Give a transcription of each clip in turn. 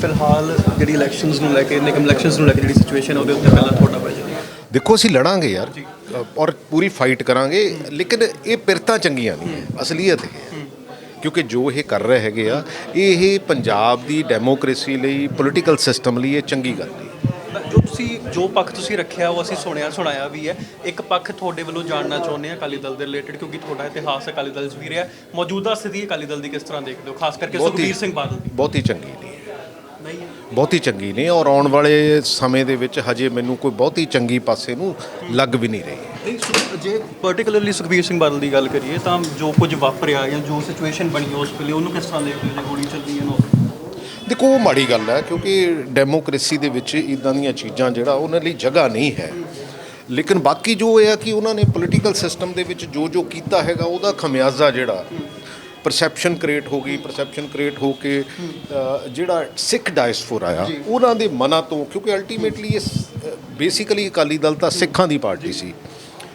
ਫਿਲਹਾਲ ਜਿਹੜੀ ਇਲੈਕਸ਼ਨਸ ਨੂੰ ਲੈ ਕੇ ਨਿਗਮ ਇਲੈਕਸ਼ਨਸ ਨੂੰ ਲੈ ਕੇ ਜਿਹੜੀ ਸਿਚੁਏਸ਼ਨ ਉਹਦੇ ਉੱਤੇ ਪਹਿਲਾਂ ਤੁਹਾਡਾ ਜਾਵੇ ਦੇਖੋ ਅਸੀਂ ਲੜਾਂਗੇ ਯਾਰ ਔਰ ਪੂਰੀ ਫਾਈਟ ਕਰਾਂਗੇ ਲੇਕਿਨ ਇਹ ਪਿਰਤਾਂ ਚੰਗੀਆਂ ਨਹੀਂ ਅਸਲੀਅਤ ਹੈ। ਕਿਉਂਕਿ ਜੋ ਇਹ ਕਰ ਰਹੇ ਹੈਗੇ ਆ ਇਹ ਪੰਜਾਬ ਦੀ ਡੈਮੋਕ੍ਰੇਸੀ ਲਈ ਪੋਲੀਟੀਕਲ ਸਿਸਟਮ ਲਈ ਇਹ ਚੰਗੀ ਗੱਲ ਨਹੀਂ ਜੋ ਤੁਸੀਂ ਜੋ ਪੱਖ ਤੁਸੀਂ ਰੱਖਿਆ ਉਹ ਅਸੀਂ ਸੁਣਿਆ ਸੁਣਾਇਆ ਵੀ ਹੈ। ਇੱਕ ਪੱਖ ਤੁਹਾਡੇ ਵੱਲੋਂ ਜਾਣਨਾ ਚਾਹੁੰਦੇ ਆ ਅਕਾਲੀ ਦਲ ਦੇ ਰਿਲੇਟਡ ਕਿਉਂਕਿ ਤੁਹਾਡਾ ਇਤਿਹਾਸ ਅਕਾਲੀ ਦਲ 'ਚ ਵੀ ਰਿਹਾ। ਮੌਜੂਦਾ ਸਥਿਤੀ ਅਕਾਲੀ ਦਲ ਦੀ ਕਿਸ ਤਰ੍ਹਾਂ ਦੇਖਦੇ ਹੋ? ਖਾਸ ਕਰਕੇ ਸੁਖਬੀਰ ਸਿੰਘ ਬਾਦਲ ਦੀ। ਬਹੁਤੀ ਚੰਗੀ ਨਹੀਂ ਹੈ ਨਹੀਂ ਹੈ। ਬਹੁਤੀ ਚੰਗੀ ਨਹੀਂ ਔਰ ਆਉਣ ਵਾਲੇ ਸਮੇਂ ਦੇ ਵਿੱਚ ਹਜੇ ਮੈਨੂੰ ਕੋਈ ਬਹੁਤੀ ਚੰਗੀ ਪਾਸੇ ਨੂੰ ਲੱਗ ਵੀ ਨਹੀਂ ਰਹੀ। ਨਹੀਂ ਸੁ- ਜੇ ਪਾਰਟਿਕੂਲਰਲੀ ਸੁਖਬੀਰ ਸਿੰਘ ਬਾਦਲ ਦੀ ਗੱਲ ਕਰੀਏ ਤਾਂ ਜੋ ਕੁਝ ਵਾਪਰਿਆ ਜਾਂ ਜੋ ਸਿਚੁਏਸ਼ਨ ਬਣੀ ਉਸ ਵੇਲੇ ਉਹਨੂੰ ਕਿਸ ਤਰ੍ਹਾਂ ਦੇਖਦੇ ਹੋ ਜੇ ਗੋਲੀ ਚੱਲੀ ਹੈ ਨਾ ਦੇਖੋ ਉਹ ਮਾੜੀ ਗੱਲ ਹੈ ਕਿਉਂਕਿ ਡੈਮੋਕ੍ਰੇਸੀ ਦੇ ਵਿੱਚ ਇਦਾਂ ਦੀਆਂ ਚੀਜ਼ਾਂ ਜਿਹੜਾ ਉਹਨਾਂ ਲਈ ਜਗ੍ਹਾ ਨਹੀਂ ਹੈ। ਲੇਕਿਨ ਬਾਕੀ ਜੋ ਇਹ ਆ ਕਿ ਉਹਨਾਂ ਨੇ ਪੋਲੀਟੀਕਲ ਸਿਸਟਮ ਦੇ ਵਿੱਚ ਜੋ ਜੋ ਕੀਤਾ ਹੈਗਾ ਉਹਦਾ ਖਮਿਆਜ਼ਾ ਜਿਹੜਾ ਪਰਸੈਪਸ਼ਨ ਕ੍ਰੀਏਟ ਹੋ ਗਈ ਪਰਸੈਪਸ਼ਨ ਕ੍ਰੀਏਟ ਹੋ ਕੇ ਜਿਹੜਾ ਸਿੱਖ ਡਾਇਸਪੋਰਾ ਆ ਉਹਨਾਂ ਦੇ ਮਨਾਂ ਤੋਂ ਕਿਉਂਕਿ ਅਲਟੀਮੇਟਲੀ ਇਹ ਬੇਸਿਕਲੀ ਅਕਾਲੀ ਦਲ ਤਾਂ ਸਿੱਖਾਂ ਦੀ ਪਾਰਟੀ ਸੀ।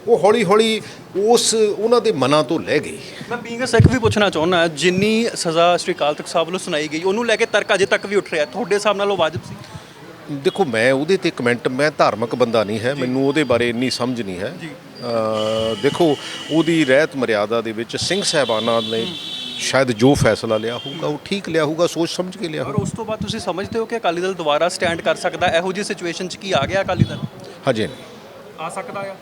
ਉਹ ਹੌਲੀ ਹੌਲੀ ਉਸ ਉਹਨਾਂ ਦੇ ਮਨਾਂ ਤੋਂ ਲੈ ਗਈ। ਮੈਂ ਬੀਇੰਗ ਅ ਸਿੱਖ ਵੀ ਪੁੱਛਣਾ ਚਾਹੁੰਦਾ ਜਿੰਨੀ ਸਜ਼ਾ ਸ੍ਰੀ ਅਕਾਲ ਤਖਤ ਸਾਹਿਬ ਵੱਲੋਂ ਸੁਣਾਈ ਗਈ ਉਹਨੂੰ ਲੈ ਕੇ ਤਰਕ ਅਜੇ ਤੱਕ ਵੀ ਉੱਠ ਰਿਹਾ ਤੁਹਾਡੇ ਹਿਸਾਬ ਨਾਲ ਉਹ ਵਾਜਬ ਸੀ? ਦੇਖੋ ਮੈਂ ਉਹਦੇ ਤੇ ਕਮੈਂਟ ਮੈਂ ਧਾਰਮਿਕ ਬੰਦਾ ਨਹੀਂ ਹੈ ਮੈਨੂੰ ਉਹਦੇ ਬਾਰੇ ਇੰਨੀ ਸਮਝ ਨਹੀਂ ਹੈ। ਅ, ਦੇਖੋ ਉਹਦੀ ਰਹਿਤ ਮਰਿਆਦਾ ਦੇ ਵਿੱਚ ਸਿੰਘ ਸਾਹਿਬਾਨਾਂ ਨੇ ਸ਼ਾਇਦ ਜੋ ਫੈਸਲਾ ਲਿਆ ਹੋਊਗਾ ਉਹ ਠੀਕ ਲਿਆ ਹੋਊਗਾ ਸੋਚ ਸਮਝ ਕੇ ਲਿਆ ਔਰ ਹੋਊਗਾ ਉਸ ਤੋਂ ਬਾਅਦ ਤੁਸੀਂ ਸਮਝਦੇ ਹੋ ਕਿ ਅਕਾਲੀ ਦਲ ਦੁਬਾਰਾ ਸਟੈਂਡ ਕਰ ਸਕਦਾ ਇਹੋ ਜਿਹੀ ਸਿਚੁਏਸ਼ਨ 'ਚ ਕੀ ਆ ਗਿਆ ਅਕਾਲੀ ਦਲ ਹਜੇ ਨਹੀਂ ਆ ਸਕਦਾ ਆ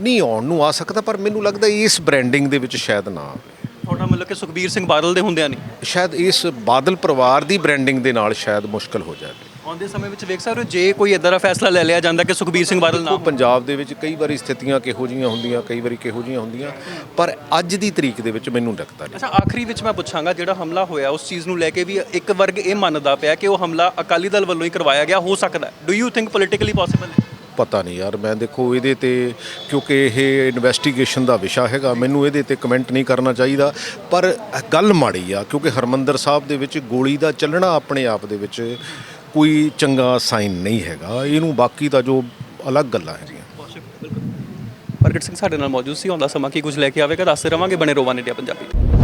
ਨਹੀਂ ਆਉਣ ਨੂੰ ਆ ਸਕਦਾ ਪਰ ਮੈਨੂੰ ਲੱਗਦਾ ਇਸ ਬ੍ਰਾਂਡਿੰਗ ਦੇ ਵਿੱਚ ਸ਼ਾਇਦ ਨਾ ਆਵੇ। ਤੁਹਾਡਾ ਮਤਲਬ ਕਿ ਸੁਖਬੀਰ ਸਿੰਘ ਬਾਦਲ ਦੇ ਹੁੰਦਿਆਂ ਨਹੀਂ? ਸ਼ਾਇਦ ਇਸ ਬਾਦਲ ਪਰਿਵਾਰ ਦੀ ਬ੍ਰਾਂਡਿੰਗ ਦੇ ਨਾਲ ਸ਼ਾਇਦ ਮੁਸ਼ਕਲ ਹੋ ਜਾਵੇ। ਆਉਂਦੇ ਸਮੇਂ ਵਿੱਚ ਵੇਖ ਸਕਦੇ ਹੋ ਜੇ ਕੋਈ ਇਦਾਂ ਦਾ ਫੈਸਲਾ ਲੈ ਲਿਆ ਜਾਂਦਾ ਕਿ ਸੁਖਬੀਰ ਸਿੰਘ ਬਾਦਲ ਨਾ। ਪੰਜਾਬ ਦੇ ਵਿੱਚ ਕਈ ਵਾਰੀ ਸਥਿਤੀਆਂ ਕਿਹੋ ਜੀਆਂ ਹੁੰਦੀਆਂ ਕਈ ਵਾਰੀ ਕਿਹੋ ਜੀਆਂ ਹੁੰਦੀਆਂ ਪਰ ਅੱਜ ਦੀ ਤਰੀਕ ਦੇ ਵਿੱਚ ਮੈਨੂੰ ਲੱਗਦਾ ਨਹੀਂ। ਅੱਛਾ ਆਖਰੀ ਵਿੱਚ ਮੈਂ ਪੁੱਛਾਂਗਾ ਜਿਹੜਾ ਹਮਲਾ ਹੋਇਆ ਉਸ ਚੀਜ਼ ਨੂੰ ਲੈ ਕੇ ਵੀ ਇੱਕ ਵਰਗ ਇਹ ਮੰਨਦਾ ਪਿਆ ਕਿ ਉਹ ਹਮਲਾ ਅਕਾਲੀ ਦਲ ਵੱਲੋਂ ਹੀ ਕਰਵਾਇਆ ਗਿਆ ਹੋ ਸਕਦਾ do you think politically possible ਹੈ? ਪਤਾ ਨਹੀਂ ਯਾਰ ਮੈਂ ਦੇਖੋ ਇਹਦੇ ਤੇ ਕਿਉਂਕਿ ਇਹ ਇਨਵੈਸਟੀਗੇਸ਼ਨ ਦਾ ਵਿਸ਼ਾ ਹੈਗਾ ਮੈਨੂੰ ਇਹਦੇ ਤੇ ਕਮੈਂਟ ਨਹੀਂ ਕਰਨਾ ਚਾਹੀਦਾ। ਪਰ ਗੱਲ ਮਾੜੀ ਆ ਕਿਉਂਕਿ ਹਰਮੰਦਰ ਸਾਹਿਬ ਦੇ ਵਿੱਚ ਗੋਲੀ ਦਾ ਚੱਲਣਾ ਆਪਣੇ ਆਪ ਦੇ ਵਿੱਚ ਕੋਈ ਚੰਗਾ ਸਾਈਨ ਨਹੀਂ ਹੈਗਾ। ਇਹਨੂੰ ਬਾਕੀ ਦਾ ਜੋ ਅਲੱਗ ਗੱਲਾਂ ਹੈ ਹੈਗੀਆਂ। ਪ੍ਰਗਟ ਸਿੰਘ, ਸਾਡੇ ਨਾਲ ਮੌਜੂਦ ਸੀ। ਆਉਂਦਾ ਸਮਾਂ ਕੀ ਕੁਝ ਲੈ ਕੇ ਆਵੇਗਾ? ਦੱਸਦੇ ਰਵਾਂਗੇ ਬਣੇ ਰੋਵਾਂ ਇੰਡੀਆ ਪੰਜਾਬੀ।